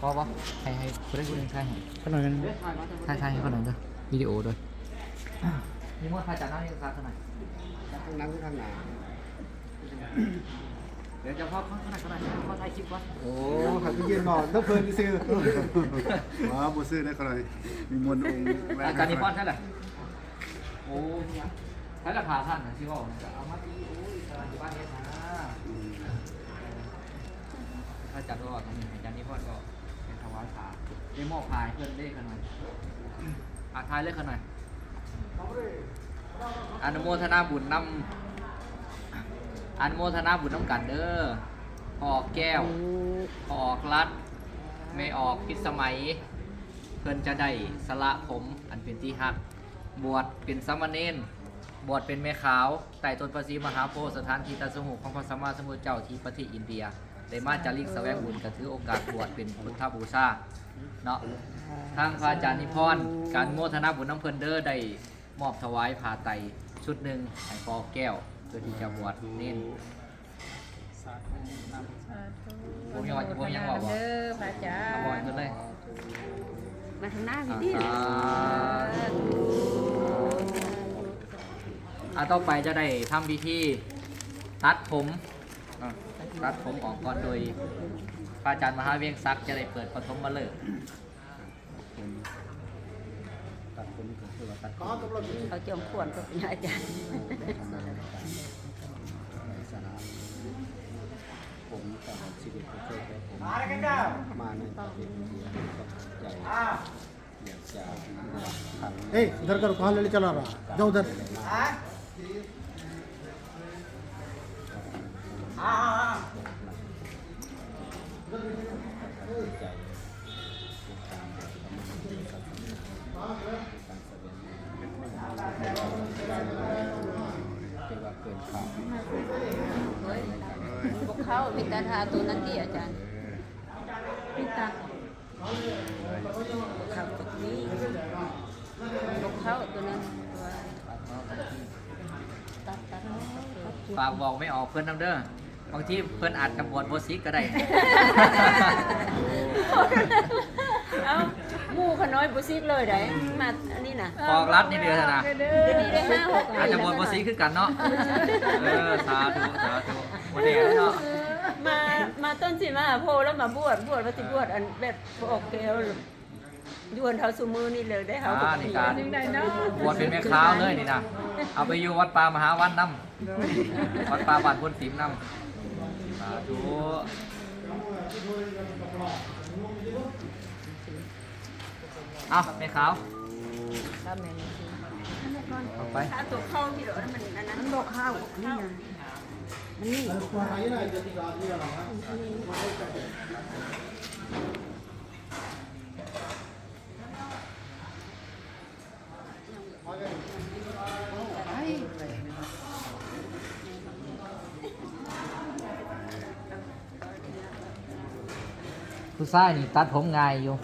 พอปะให้ให้คนได้คนหนึ่งใช่ให้ขนมกันใช่ใช่ให้คนหนึ่งด้วยวิดีโอด้วยมีมดพาจัดหน้าที่ราคาเท่าไหร่นั่งข้างหน้าเดี๋ยวจะพ่อข้างหน้าข้างหน้าพ่อถ่ายคลิปวะโอ้ขับไปยืนนอนต้องเพลินซื้อว้าบุซื้อได้ขนาดมีมวลองค์แวอาจารย์นิพนธ์ใช่ไหมโอ้ยใช้ราคาท่านนะที่ว่าจะเอามาที่โอ้ยสถานที่บ้านเนี่ยนะอาจารย์ก็ทำอาจารย์นิพนธ์ก็ เป็นถวายขาได้มอบพายเพื่อนเลขกันหน่อยอาทายเลขกันหน่อยอนุโมทนาบุญนำอนุโมทนาบุญน้ำกันเด้อพอกแก้ว ออกรัด ไม่ออกพิษสมัย เพิ่อนจะได้สละผมอันเป็นที่หัก บวชเป็นสามเณรบวชเป็นแม่ขาวไต่ต้นประสีมหาโพธิ์สถานที่ตรัสรู้ของพระสัมมาสัมพุทธเจ้าที่ประเทศอินเดีย ได้มาจาริกแสวงบุญก็ถือโอกาสบวชเป็นพุทธบูชาเนาะทางพระอาจารย์นิพนธ์การโมทนาบุญน้ำเพิ่นเด้อได้มอบถวายผ้าไตรชุดหนึ่งให้ปอแก้วเพื่อที่จะบวชเน้นผมยังว่าผมยังว่าบ่เด้อพระอาจารเอาบอยย์ขึ้นเลยมาทางหน้าพี่อ่าดิสาธุอะต่อไปจะได้ทำพิธีตัดผม รัดผมออกก่อนโดยพระอาจารย์มหาเวียงซักดจะได้เปิดปฐมมาเลิกตัดผมก็ตกดผเขาจอมขวนก็เป็นอาจารย์สาผมตลอดชีวิตปรเทศผมมาในประเทศอินเดียใหญ่าเฮ้ยเดินกันขวาเลยจะาอดอะเดี๋ยเดิน เขามีตาทาตัวนั้นที่อาจารย์มีตาเขาตัวนี้พวกเขาตัวนั้นตัวตัดตัดฝากบอกไม่ออกเพื่อนนำเด้อบางทีเพื่อนอาจกับบวชโบซิกก็ได้ เอ้าหมู่ขน้อยบุซิกเลยได้มาอันนี้นะบอกรัดนี่เดือนนะเดี๋ยวนี้ได้ห้าหกอาจจะบวชโบซิกคือกันเนาะเออสาธุสาธุวันนี้เนาะ มา มาต้นสิมาโพแล้วมาบวชบวชว่าสิบวชอันแบบออกแก้วยวนเท้าสุมือนี่เลยได้เขาอ่านี่การ ยังไงเนาะบวชเป็นแม่ค้าวเลยนี่นะเอาไปอยู่วัดป่ามหาวันน้ำวัดป่าบ้านพุนติ๋มน้ำสาธุเอาแม่ขาวครับแม่นี่ออกไป ถ้าตัวเข้าที่เหลือมันอันนั้นมันบอกข้าวนี่ไงมันนี่ ผู้ชายนี่ตัดผมง่ายอยู่